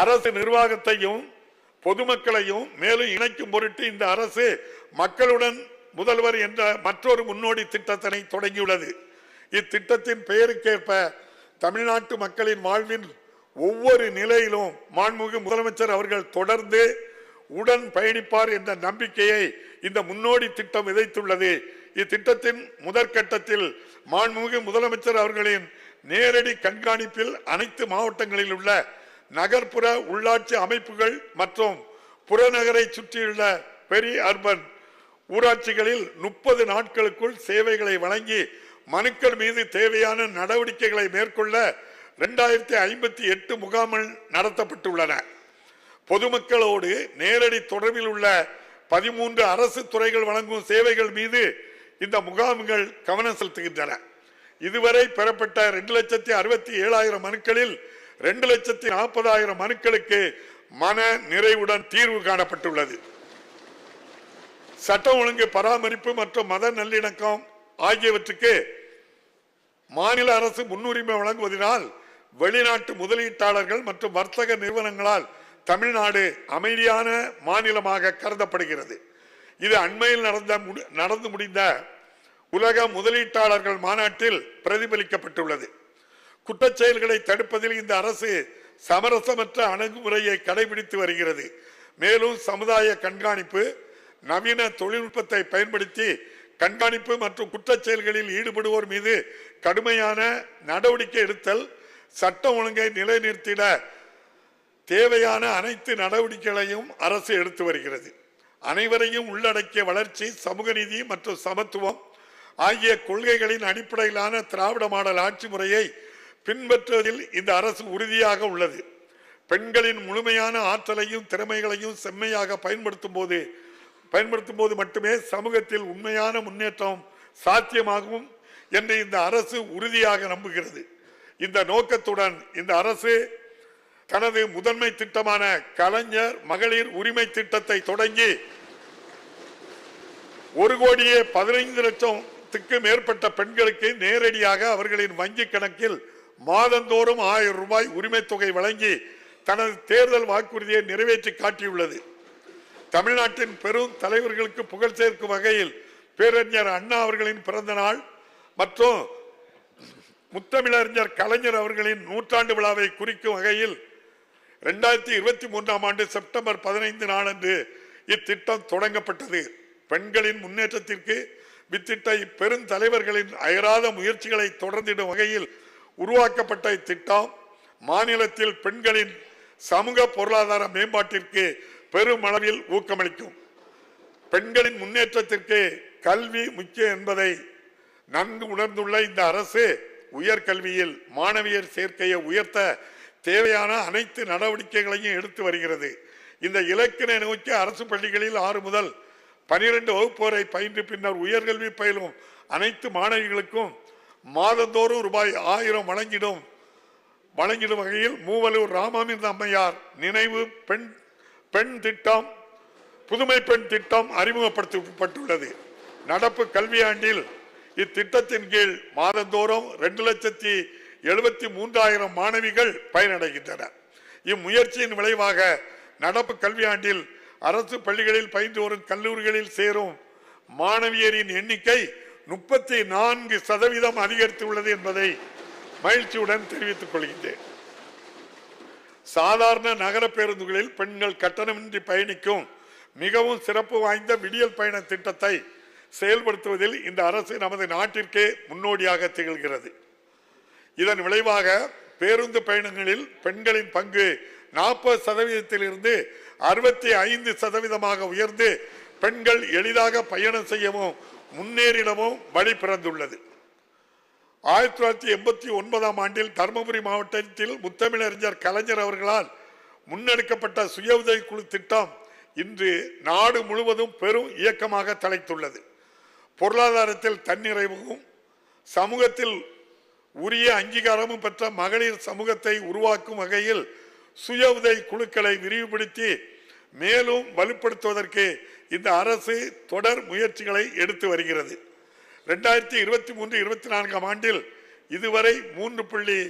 அரசு நிர்வாகத்தையும் பொதுமக்களையும் மேலும் இணைக்கும் பொருட்டு இந்த அரசு மக்களுடன் முதல்வர் என்ற மற்றொரு முன்னோடி திட்டத்தினை தொடங்கியுள்ளது. இத்திட்டத்தின் பெயருக்கேற்ப தமிழ்நாட்டு மக்களின் வாழ்வின் ஒவ்வொரு நிலையிலும் மாண்புமிகு முதலமைச்சர் அவர்கள் தொடர்ந்து உடன் பயணிப்பார் என்ற நம்பிக்கையை இந்த முன்னோடி திட்டம் விதைத்துள்ளது. இத்திட்டத்தின் முதற்கட்டத்தில் மாண்புமிகு முதலமைச்சர் அவர்களின் நேரடி கண்காணிப்பில் அனைத்து மாவட்டங்களில் உள்ள நகர்ப்புற உள்ளாட்சி அமைப்புகள் மற்றும் புறநகரை சுற்றியுள்ள பெரிய அர்பன் ஊராட்சிகளில் முப்பது நாட்களுக்குள் சேவைகளை வழங்கி மனுக்கள் மீது தேவையான நடவடிக்கைகளை மேற்கொள்ள இரண்டாயிரத்தி ஐம்பத்தி எட்டு முகாம்கள் நடத்தப்பட்டுள்ளன. பொதுமக்களோடு நேரடி தொடர்பில் உள்ள பதிமூன்று அரசு துறைகள் வழங்கும் சேவைகள் மீது இந்த முகாம்கள் கவனம் செலுத்துகின்றன. இதுவரை பெறப்பட்ட ரெண்டு லட்சத்தி அறுபத்தி ஏழாயிரம் மனுக்களில் ரெண்டு லட்சத்தி நாற்பதாயிரம் மனுக்களுக்கு மன நிறைவுடன் தீர்வு காணப்பட்டுள்ளது. சட்டம் ஒழுங்கு பராமரிப்பு மற்றும் மத நல்லிணக்கம் ஆகியவற்றுக்கு மாநில அரசு முன்னுரிமை வழங்குவதனால் வெளிநாட்டு முதலீட்டாளர்கள் மற்றும் வர்த்தக நிறுவனங்களால் தமிழ்நாடு அமைதியான மாநிலமாக கருதப்படுகிறது. இது அண்மையில் நடந்த நடந்து முடிந்த உலக முதலீட்டாளர்கள் மாநாட்டில் பிரதிபலிக்கப்பட்டுள்ளது. குற்றச்செயல்களை தடுப்பதில் இந்த அரசு சமரசமற்ற அணுகுமுறையை கடைபிடித்து வருகிறது. மேலும் சமுதாய கண்காணிப்பு நவீன தொழில்நுட்பத்தை பயன்படுத்தி கண்காணிப்பு மற்றும் குற்றச்செயல்களில் ஈடுபடுவோர் மீது கடுமையான நடவடிக்கை எடுத்தல் சட்டம் ஒழுங்கை நிலைநிறுத்திட தேவையான அனைத்து நடவடிக்கைகளையும் அரசு எடுத்து வருகிறது. அனைவரையும் உள்ளடக்கிய வளர்ச்சி சமூக நீதி மற்றும் சமத்துவம் ஆகிய கொள்கைகளின் அடிப்படையிலான திராவிட மாடல் ஆட்சி முறையை பின்பற்றுவதில் இந்த அரசு உறுதியாக உள்ளது. பெண்களின் முழுமையான ஆற்றலையும் திறமைகளையும் செம்மையாக பயன்படுத்தும் போது பயன்படுத்தும் போது மட்டுமே சமூகத்தில் உண்மையான முன்னேற்றம் சாத்தியமாகும் என்று இந்த அரசு உறுதியாக நம்புகிறது. இந்த நோக்கத்துடன் இந்த அரசு தனது முதன்மை திட்டமான கலைஞர் மகளிர் உரிமை திட்டத்தை தொடங்கி ஒரு கோடியே பதினைந்து லட்சத்துக்கு மேற்பட்ட பெண்களுக்கு நேரடியாக அவர்களின் வங்கி கணக்கில் மாதந்தோறும் ஆயிரம் ரூபாய் உரிமை தொகை வழங்கி தனது தேர்தல் வாக்குறுதியை நிறைவேற்றி காட்டியுள்ளது. தமிழ்நாட்டின் பெரும் தலைவர்களுக்கு புகழ் சேர்க்கும் வகையில் பேரறிஞர் அண்ணா அவர்களின் பிறந்த நாள் மற்றும் முத்தமிழறிஞர் கலைஞர் அவர்களின் நூற்றாண்டு விழாவை குறிக்கும் வகையில் இரண்டாயிரத்தி இருபத்தி மூன்றாம் ஆண்டு செப்டம்பர் பதினைந்து நாளன்று இத்திட்டம் தொடங்கப்பட்டது. பெண்களின் முன்னேற்றத்திற்கு வித்திட்ட இப்பெருந்தலைவர்களின் அயராத முயற்சிகளை தொடர்ந்திடும் வகையில் உருவாக்கப்பட்ட இத்திட்டம் மாநிலத்தில் பெண்களின் சமூக பொருளாதார மேம்பாட்டிற்கு பெருமளவில் ஊக்கமளிக்கும். பெண்களின் முன்னேற்றத்திற்கு கல்வி முக்கியம் என்பதை நன்கு உணர்ந்துள்ள இந்த அரசு உயர்கல்வியில் மாணவியர் சேர்க்கையை உயர்த்த தேவையான அனைத்து நடவடிக்கைகளையும் எடுத்து வருகிறது. இந்த இலக்கினை நோக்கி அரசு பள்ளிகளில் ஆறு முதல் பனிரெண்டு வகுப்போரை பயின்று பின்னர் உயர்கல்வி பயிலும் அனைத்து மாணவிகளுக்கும் மாதந்தோறும் ரூபாய் ஆயிரம் வழங்கிடும். வழங்கிடும் வகையில் மூவலூர் ராமாமிர்த அம்மையார் நினைவு பெண் பெண் திட்டம் புதுமை பெண் திட்டம் அறிமுகப்படுத்தப்பட்டுள்ளது. நடப்பு கல்வியாண்டில் இத்திட்டத்தின் கீழ் மாதந்தோறும் ரெண்டு லட்சத்தி எழுபத்தி மூன்றாயிரம் மாணவிகள் பயனடைகின்றனர். இம்முயற்சியின் விளைவாக நடப்பு கல்வியாண்டில் அரசு பள்ளிகளில் பயின்று வரும் கல்லூரிகளில் சேரும் மாணவியரின் எண்ணிக்கை முப்பத்தி நான்கு சதவீதம் அதிகரித்துள்ளது என்பதை மகிழ்ச்சியுடன் தெரிவித்துக் கொள்கின்றேன். சாதாரண நகர பேருந்துகளில் பெண்கள் கட்டணமின்றி பயணிக்கும் மிகவும் சிறப்பு வாய்ந்த விடியல் பயண திட்டத்தை செயல்படுத்துவதில் இந்த அரசு நமது நாட்டிற்கே முன்னோடியாக திகழ்கிறது. இதன் விளைவாக பேருந்து பயணங்களில் பெண்களின் பங்கு நாற்பது சதவீதத்திலிருந்து அறுபத்தி ஐந்து சதவீதமாக உயர்ந்து பெண்கள் எளிதாக பயணம் செய்யவும் முன்னேறிடவும் வழி பிறந்துள்ளது. ஆயிரத்தி தொள்ளாயிரத்தி எண்பத்தி ஒன்பதாம் ஆண்டில் தருமபுரி மாவட்டத்தில் முத்தமிழறிஞர் கலைஞர் அவர்களால் முன்னெடுக்கப்பட்ட சுய உதவி குழு திட்டம் இன்று நாடு முழுவதும் பெரும் இயக்கமாக தலைத்துள்ளது. பொருளாதாரத்தில் தன்னிறைவும் சமூகத்தில் உரிய அங்கீகாரமும் பெற்ற மகளிர் சமூகத்தை உருவாக்கும் வகையில் சுய உதவி குழுக்களை விரிவுபடுத்தி மேலும் வலுப்படுத்துவதற்கு இந்த அரசு தொடர் முயற்சிகளை எடுத்து வருகிறது. ரெண்டாயிரத்தி இருபத்தி மூன்று இருபத்தி நான்காம் ஆண்டில் இதுவரை மூன்று புள்ளி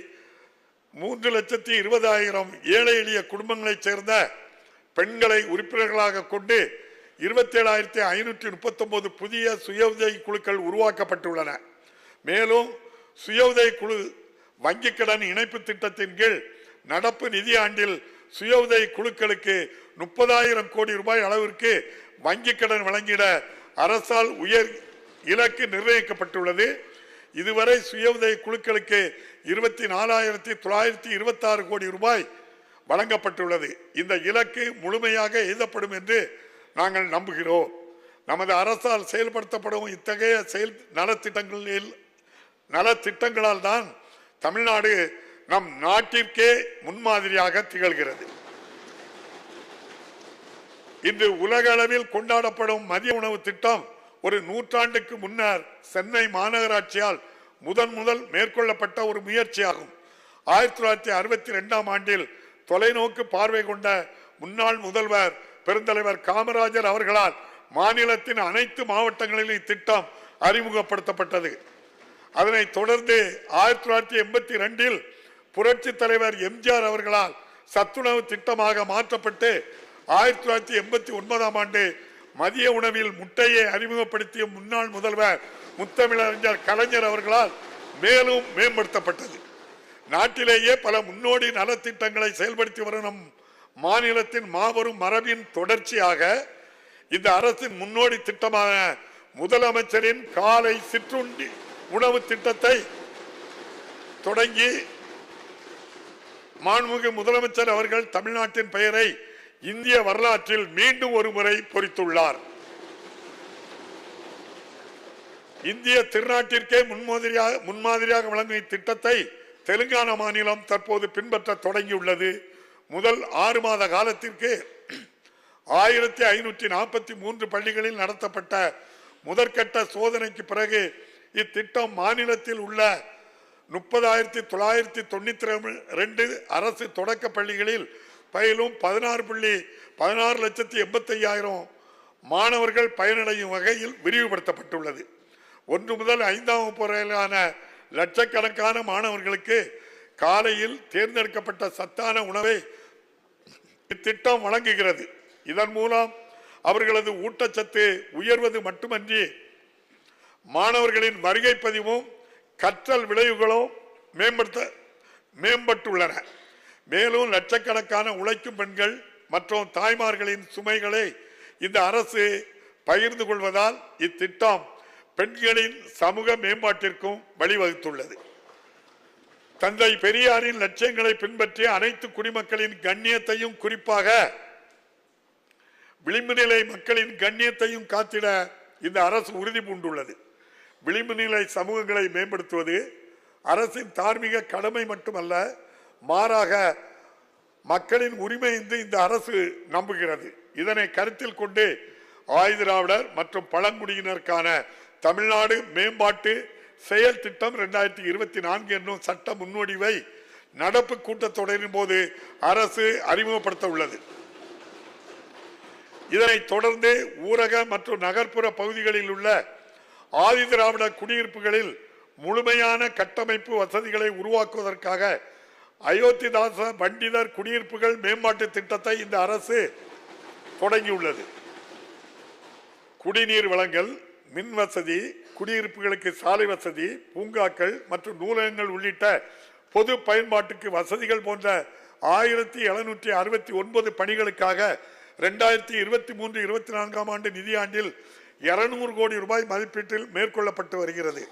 மூன்று லட்சத்தி இருபதாயிரம் ஏழை எளிய குடும்பங்களைச் சேர்ந்த பெண்களை உறுப்பினர்களாக கொண்டு இருபத்தேழாயிரத்தி ஐநூற்றி முப்பத்தொம்போது புதிய சுய உதவி குழுக்கள் உருவாக்கப்பட்டுள்ளன. மேலும் சுய உதவி குழு வங்கிக் கடன் இணைப்பு திட்டத்தின் கீழ் நடப்பு நிதியாண்டில் சுய உதவி குழுக்களுக்கு முப்பதாயிரம் கோடி ரூபாய் அளவிற்கு வங்கிக் கடன் வழங்கிட அரசால் உயர் இலக்கு நிர்ணயிக்கப்பட்டுள்ளது. இதுவரை சுய உதவி குழுக்களுக்கு இருபத்தி நாலாயிரத்தி தொள்ளாயிரத்தி இருபத்தி ஆறு கோடி ரூபாய் வழங்கப்பட்டுள்ளது. இந்த இலக்கு முழுமையாக எழுதப்படும் என்று நாங்கள் நம்புகிறோம். நமது அரசால் செயல்படுத்தப்படும் இத்தகைய செயல் நலத்திட்டங்களில் நலத்திட்டங்களால் தான் தமிழ்நாடு நம் நாட்டிற்கே முன்மாதிரியாக திகழ்கிறது. இன்று உலக அளவில் கொண்டாடப்படும் மதிய உணவு திட்டம் ஒரு நூற்றாண்டுக்கு முன்னர் சென்னை மாநகராட்சியால் முதன் முதல் மேற்கொள்ளப்பட்ட ஒரு முயற்சியாகும். ஆயிரத்தி தொள்ளாயிரத்தி அறுபத்தி ரெண்டாம் ஆண்டில் தொலைநோக்கு பார்வை கொண்ட முன்னாள் முதல்வர் பெருந்தலைவர் காமராஜர் அவர்களால் மாநிலத்தின் அனைத்து மாவட்டங்களிலும் இத்திட்டம் அறிமுகப்படுத்தப்பட்டது. அதனைத் தொடர்ந்து ஆயிரத்தி தொள்ளாயிரத்தி எண்பத்தி ரெண்டில் புரட்சி தலைவர் எம்ஜிஆர் அவர்களால் சத்துணவு திட்டமாக மாற்றப்பட்டு ஆயிரத்தி தொள்ளாயிரத்தி எண்பத்தி ஒன்பதாம் ஆண்டு மதிய உணவில் முட்டையை அறிமுகப்படுத்திய முன்னாள் முதல்வர் முத்தமிழறிஞர் கலைஞர் அவர்களால் மேலும் மேம்படுத்தப்பட்டது. நாட்டிலேயே பல முன்னோடி நலத்திட்டங்களை செயல்படுத்தி வரும் நம் மாநிலத்தின் மாபெரும் மரபின் தொடர்ச்சியாக இந்த அரசின் முன்னோடி திட்டமான முதலமைச்சரின் காலை சிற்றுண்டி உணவு திட்டத்தை தொடங்கி மாண்புமிகு முதலமைச்சர் அவர்கள் தமிழ்நாட்டின் பெயரை இந்திய வரலாற்றில் மீண்டும் ஒரு முறை பொறித்துள்ளார். இந்திய திருநாட்டிற்கே முன்மாதிரியாக முன்மாதிரியாக வழங்கும் இத்திட்டத்தை தெலுங்கானா மாநிலம் தற்போது பின்பற்ற தொடங்கியுள்ளது. முதல் ஆறு மாத காலத்திற்கு ஆயிரத்தி ஐநூற்றி நாற்பத்தி மூன்று பள்ளிகளில் நடத்தப்பட்ட முதற்கட்ட சோதனைக்கு பிறகு இத்திட்டம் மாநிலத்தில் உள்ள முப்பதாயிரத்தி தொள்ளாயிரத்தி தொண்ணூத்தி ரெண்டு அரசு தொடக்க பள்ளிகளில் பயிலும் பதினாறு புள்ளி பதினாறு லட்சத்தி எண்பத்தையாயிரம் மாணவர்கள் பயனடையும் வகையில் விரிவுபடுத்தப்பட்டுள்ளது. ஒன்று முதல் ஐந்தாம் வகுப்பு வரையிலான லட்சக்கணக்கான மாணவர்களுக்கு காலையில் தேர்ந்தெடுக்கப்பட்ட சத்தான உணவை இத்திட்டம் வழங்குகிறது. இதன் மூலம் அவர்களது ஊட்டச்சத்து உயர்வது மட்டுமன்றி மாணவர்களின் வருகை பதிவும் கற்றல் விளைவுகளும் மேம்படுத்த மேம்பட்டுள்ளன. மேலும் லட்சக்கணக்கான உழைக்கும் பெண்கள் மற்றும் தாய்மார்களின் சுமைகளை இந்த அரசு பகிர்ந்து கொள்வதால் இத்திட்டம் பெண்களின் சமூக மேம்பாட்டிற்கும் வழிவகுத்துள்ளது. தந்தை பெரியாரின் லட்சியங்களை பின்பற்றி அனைத்து குடிமக்களின் கண்ணியத்தையும் குறிப்பாக விளிம்பு நிலை மக்களின் கண்ணியத்தையும் காத்திட இந்த அரசு உறுதி பூண்டுள்ளது. விளிம்பு நிலை சமூகங்களை மேம்படுத்துவது அரசின் தார்மீக கடமை மட்டுமல்ல மாறாக மக்களின் உரிமை என்று இந்த அரசு நம்புகிறது. இதனை கருத்தில் கொண்டு ஆயுதிராவிடர் மற்றும் பழங்குடியினருக்கான தமிழ்நாடு மேம்பாட்டு செயல் திட்டம் இரண்டாயிரத்தி இருபத்தி நான்கு என்னும் சட்ட முன்வடிவை நடப்பு கூட்டத்தொடரின் போது அரசு அறிமுகப்படுத்த உள்ளது இதனை தொடர்ந்து ஊரக மற்றும் நகர்ப்புற பகுதிகளில் உள்ள ஆதிதிராவிட குடியிருப்புகளில் முழுமையான கட்டமைப்பு வசதிகளை உருவாக்குவதற்காக அயோத்திதாச பண்டிதர் குடியிருப்புகள் மேம்பாட்டு திட்டத்தை இந்த அரசு தொடங்கியுள்ளது. குடிநீர் வழங்கல் மின் வசதி குடியிருப்புகளுக்கு சாலை வசதி பூங்காக்கள் மற்றும் நூலகங்கள் உள்ளிட்ட பொது பயன்பாட்டுக்கு வசதிகள் போன்ற ஆயிரத்தி எழுநூற்றி அறுபத்தி ஒன்பது பணிகளுக்காக ரெண்டாயிரத்தி இருபத்தி மூன்று இருபத்தி நான்காம் ஆண்டு நிதியாண்டில் இருநூறு கோடி ரூபாய் மதிப்பீட்டில் மேற்கொள்ளப்பட்டு வருகிறது.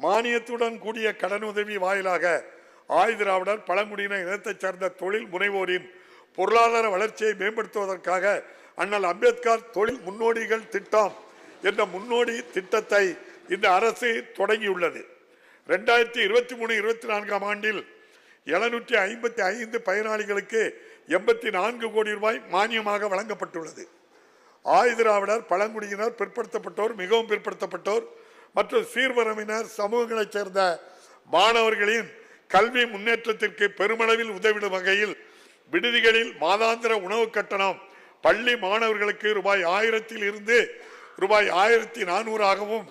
மானியத்துடன் கூடிய கடனுதவி வாயிலாக ஆயுதிராவிடர் பழங்குடியின இனத்தைச் சேர்ந்த தொழில் முனைவோரின் பொருளாதார வளர்ச்சியை மேம்படுத்துவதற்காக அண்ணல் அம்பேத்கர் தொழில் முன்னோடிகள் திட்டம் என்ற முன்னோடி திட்டத்தை இந்த அரசு தொடங்கியுள்ளது. ரெண்டாயிரத்தி இருபத்தி மூணு இருபத்தி நான்காம் ஆண்டில் எழுநூற்றி ஐம்பத்தி ஐந்து பயனாளிகளுக்கு எண்பத்தி நான்கு கோடி ரூபாய் மானியமாக வழங்கப்பட்டுள்ளது. ஆயுதிராவிடர் பழங்குடியினர் பிற்படுத்தப்பட்டோர் மிகவும் பிற்படுத்தப்பட்டோர் மற்றும் சீர்வரவினர் சமூகங்களைச் சேர்ந்த மாணவர்களின் கல்வி முன்னேற்றத்திற்கு பெருமளவில் உதவிடும் வகையில் விடுதிகளில் மாதாந்திர உணவு கட்டணம் பள்ளி மாணவர்களுக்கு ரூபாய் ஆயிரத்தில் இருந்து ரூபாய் ஆயிரத்தி நானூறாகவும்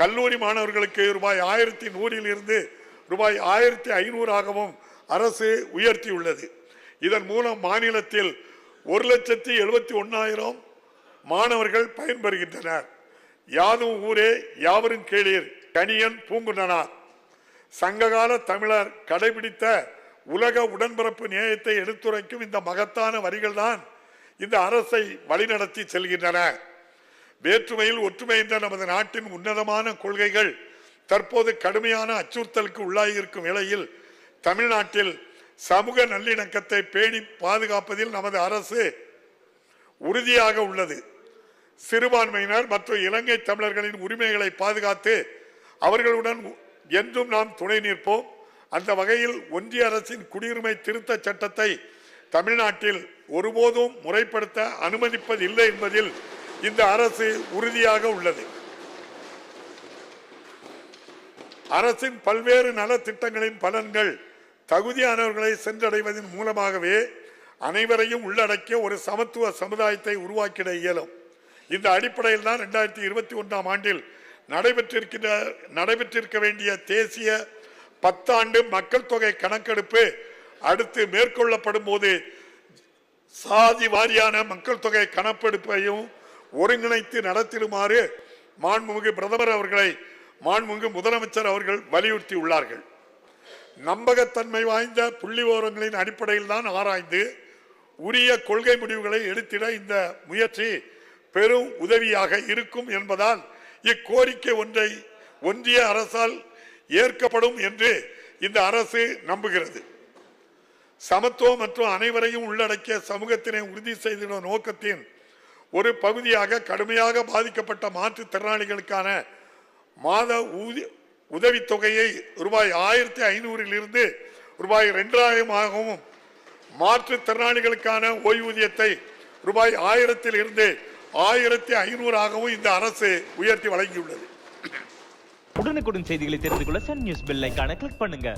கல்லூரி மாணவர்களுக்கு ரூபாய் ஆயிரத்தி நூறில் இருந்து ரூபாய் ஆயிரத்தி ஐநூறாகவும் அரசு உயர்த்தியுள்ளது. இதன் மூலம் மாநிலத்தில் ஒரு லட்சத்தி எழுபத்தி ஒன்னாயிரம் மாணவர்கள் பயன்பெறுகின்றனர். யாதும் ஊரே யாவரும் கேளீர். கணியன் பூங்குன்றனார். சங்ககால தமிழர் கடைபிடித்த உலக உடன்பிறப்பு நியாயத்தை எடுத்துரைக்கும் இந்த மகத்தான வரிகள் தான் இந்த அரசை வழிநடத்தி செல்கின்றன. வேற்றுமையில் ஒற்றுமை என்ற நமது நாட்டின் உன்னதமான கொள்கைகள் தற்போது கடுமையான அச்சுறுத்தலுக்கு உள்ளாகியிருக்கும் வேளையில் தமிழ்நாட்டில் சமூக நல்லிணக்கத்தை பேணி பாதுகாப்பதில் நமது அரசு உறுதியாக உள்ளது. சிறுபான்மையினர் மற்றும் இலங்கை தமிழர்களின் உரிமைகளை பாதுகாத்து அவர்களுடன் என்றும் நாம் துணை நிற்போம். அந்த வகையில் ஒன்றிய அரசின் குடியுரிமை திருத்த சட்டத்தை தமிழ்நாட்டில் ஒருபோதும் முறைப்படுத்த அனுமதிப்பதில்லை என்பதில் இந்த அரசு உறுதியாக உள்ளது. அரசின் பல்வேறு நலத்திட்டங்களின் பலன்கள் தகுதியானவர்களை சென்றடைவதன் மூலமாகவே அனைவரையும் உள்ளடக்கிய ஒரு சமத்துவ சமுதாயத்தை உருவாக்கிட இயலும். இந்த அடிப்படையில் தான் இரண்டாயிரத்தி இருபத்தி ஒன்றாம் ஆண்டில் நடைபெற்றிருக்கின்ற நடைபெற்றிருக்க வேண்டிய தேசிய பத்தாண்டு மக்கள் தொகை கணக்கெடுப்பு அடுத்து மேற்கொள்ளப்படும் போது சாதி வாரியான மக்கள் தொகை கணக்கெடுப்பையும் ஒருங்கிணைத்து நடத்திடுமாறு மாண்புமிகு பிரதமர் அவர்களை மாண்புமிகு முதலமைச்சர் அவர்கள் வலியுறுத்தி உள்ளார்கள் நம்பகத்தன்மை வாய்ந்த புள்ளி விவரங்களின் அடிப்படையில் தான் ஆராய்ந்து உரிய கொள்கை முடிவுகளை எடுத்திட இந்த முயற்சி பெரும் உதவியாக இருக்கும் என்பதால் இக்கோரிக்கை ஒன்றை ஒன்றிய அரசால் ஏற்கப்படும் என்று இந்த அரசு நம்புகிறது. சமத்துவம் மற்றும் அனைவரையும் உள்ளடக்கிய சமூகத்தினை உறுதி செய்திட நோக்கத்தின் ஒரு பகுதியாக கடுமையாக பாதிக்கப்பட்ட மாற்றுத்திறனாளிகளுக்கான மாத உதவித்தொகையை ரூபாய் ஆயிரத்தி ஐநூறில் இருந்து ரூபாய் ரெண்டாயிரமாகவும் மாற்றுத்திறனாளிகளுக்கான ஓய்வூதியத்தை ரூபாய் ஆயிரத்தில் இருந்து ஆயிரத்தி ஐநூறாகவும் இந்த அரசு உயர்த்தி வழங்கியுள்ளது. உடனுக்குடன் செய்திகளை தெரிந்து கொள்ள சன் நியூஸ் பெல்லைக்கான கிளிக் பண்ணுங்க.